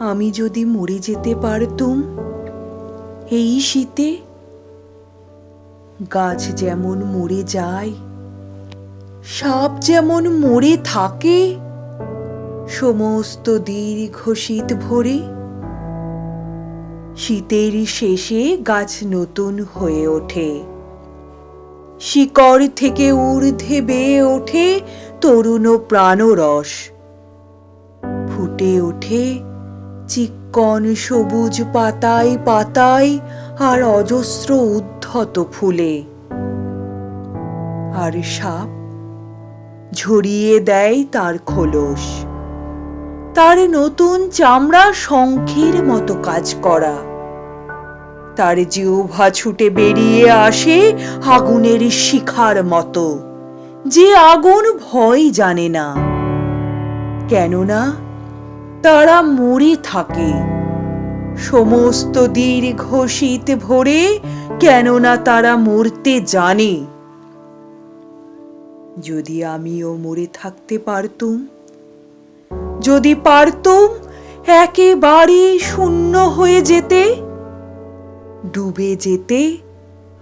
আমি যদি মরে যেতে পারতুম, এই শীতে গাছ যেমন মরে যায়, সাপ যেমন মরে থাকে, সমস্ত দীর্ঘ শীত ভরে শীতের শেষে গাছ নতুন হয়ে ওঠে। শিকড় থেকে ঊর্ধ্বে বেয়ে ওঠে তরুণ প্রাণরস, ফুটে ওঠে চিক্কন সবুজ পাতায় পাতায় আর অজস্র উদ্ধত ফুলে। আর সাপ ঝরিয়ে দেয় তার খোলস। তার নতুন চামড়া শঙ্খের মতো কাজ করা। তার জিহ্বা ছুটে বেরিয়ে আসে আগুনের শিখার মতো। যে আগুন ভয় জানে না। কেননা তারা মরে থাকে। সমস্ত দীর্ঘ শীত ভরে কেননা তারা মরতে জানে। যদি আমিও মরে থাকতে পারতুম, যদি পারতুম একেবারে শূন্য হয়ে যেতে, ডুবে যেতে,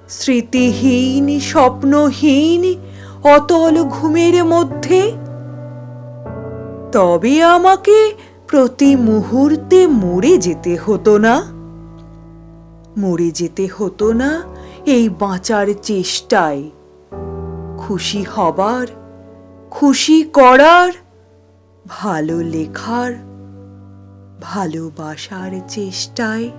স্মৃতিহীন, স্বপ্নহীন, অতল ঘুমের মধ্যে, তবে আমাকে প্রতি মুহূর্তে মরে যেতে হতো না। মরে যেতে হতো না এই বাঁচার চেষ্টায়। খুশি হবার, খুশি করার, ভালো লেখার, ভালোবাসার চেষ্টায়